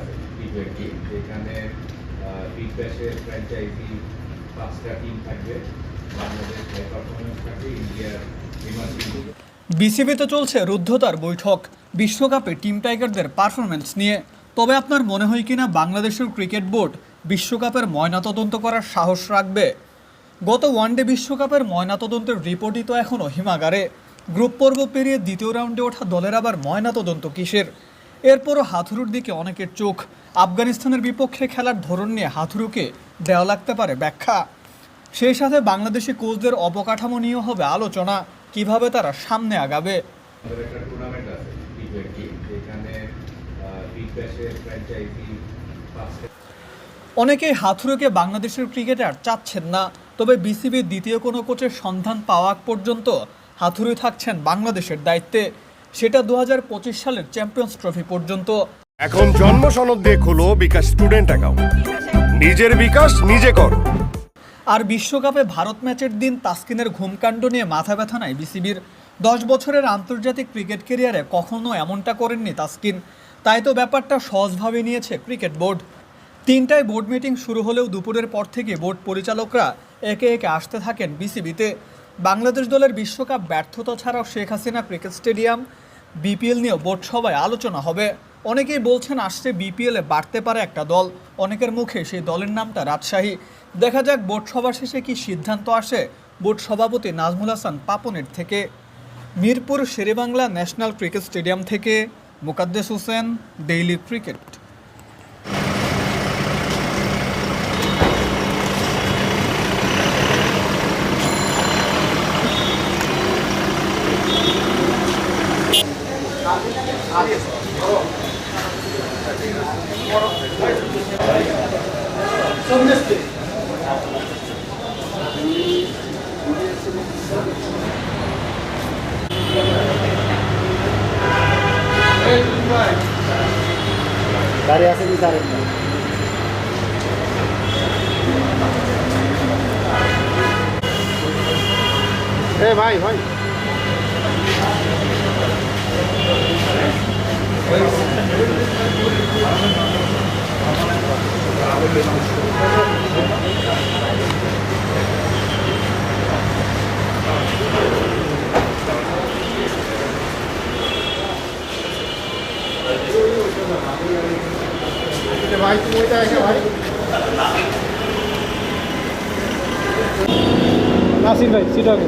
আছে টি যেখানে ফ্র্যাঞ্চাইজি পাঁচটা টিম থাকবে। বাংলাদেশ হাই পারফরমেন্স থাকবে ইন্ডিয়ার বিসিবিতে চলছে রুদ্ধতার বৈঠক। বিশ্বকাপে টিম টাইগারদের পারফরমেন্স নিয়ে। তবে আপনার মনে হয় কিনা বাংলাদেশের ক্রিকেট বোর্ড বিশ্বকাপের ময়নাতদন্ত করার সাহস রাখবে? গত ওয়ানডে বিশ্বকাপের ময়নাতদন্তের রিপোর্টই তো এখনও হিমাগারে। গ্রুপ পর্ব পেরিয়ে দ্বিতীয় রাউন্ডে ওঠা দলের আবার ময়নাতদন্ত কিসের? এরপরও হাথুরুর দিকে অনেকের চোখ। আফগানিস্তানের বিপক্ষে খেলার ধরন নিয়ে হাথুরুকে দেওয়া লাগতে পারে ব্যাখ্যা। সেই সাথে বাংলাদেশি কোচদের অবকাঠামো নিয়েও হবে আলোচনা। কীভাবে তারা সামনে আগাবে? অনেকেই হাথুরুকে বাংলাদেশের ক্রিকেটার চাচ্ছেন না। তবে বিসিবির দ্বিতীয় কোনো কোচের সন্ধান পাওয়া পর্যন্ত হাথুরুই থাকছেন বাংলাদেশের দায়িত্বে। সেটা দুহাজার পঁচিশ সালের চ্যাম্পিয়ন্স ট্রফি পর্যন্ত। এখন জন্ম সনদ দিয়ে খোলো বিকাশ স্টুডেন্ট অ্যাকাউন্ট। নিজের বিকাশ নিজে কর। আর বিশ্বকাপে ভারত ম্যাচের দিন তাসকিনের ঘুমকাণ্ড নিয়ে মাথা ব্যথা নাই বিসিবির। দশ বছরের আন্তর্জাতিক ক্রিকেট কেরিয়ারে কখনো এমনটা করেননি তাসকিন। তাই তো ব্যাপারটা সহজভাবে নিয়েছে ক্রিকেট বোর্ড। তিনটায় বোর্ড মিটিং শুরু হলেও দুপুরের পর থেকে বোর্ড পরিচালকরা একে একে আসতে থাকেন বিসিবিতে। বাংলাদেশ দলের বিশ্বকাপ ব্যর্থতা ছাড়াও Sheikh Hasina cricket stadium, BPL নিয়েও বোর্ড সভায় আলোচনা হবে। অনেকেই বলছেন আসছে বিপিএলে বাড়তে পারে একটা দল। অনেকের মুখে সেই দলের নামটা রাজশাহী। দেখা যাক বোর্ড সভা শেষে কি সিদ্ধান্ত আসে বোর্ড সভাপতি নাজমুল হাসান পাপনের থেকে। Mirpur Sher e Bangla national cricket stadium থেকে মুকাদ্দেস হোসেন, ডেইলি ক্রিকেট। গাড়ি আছে কি জানেন না এ ভাই ভাই ভাই তুমি ওইটা এসে ভাই নাসির ভাই সিটাগো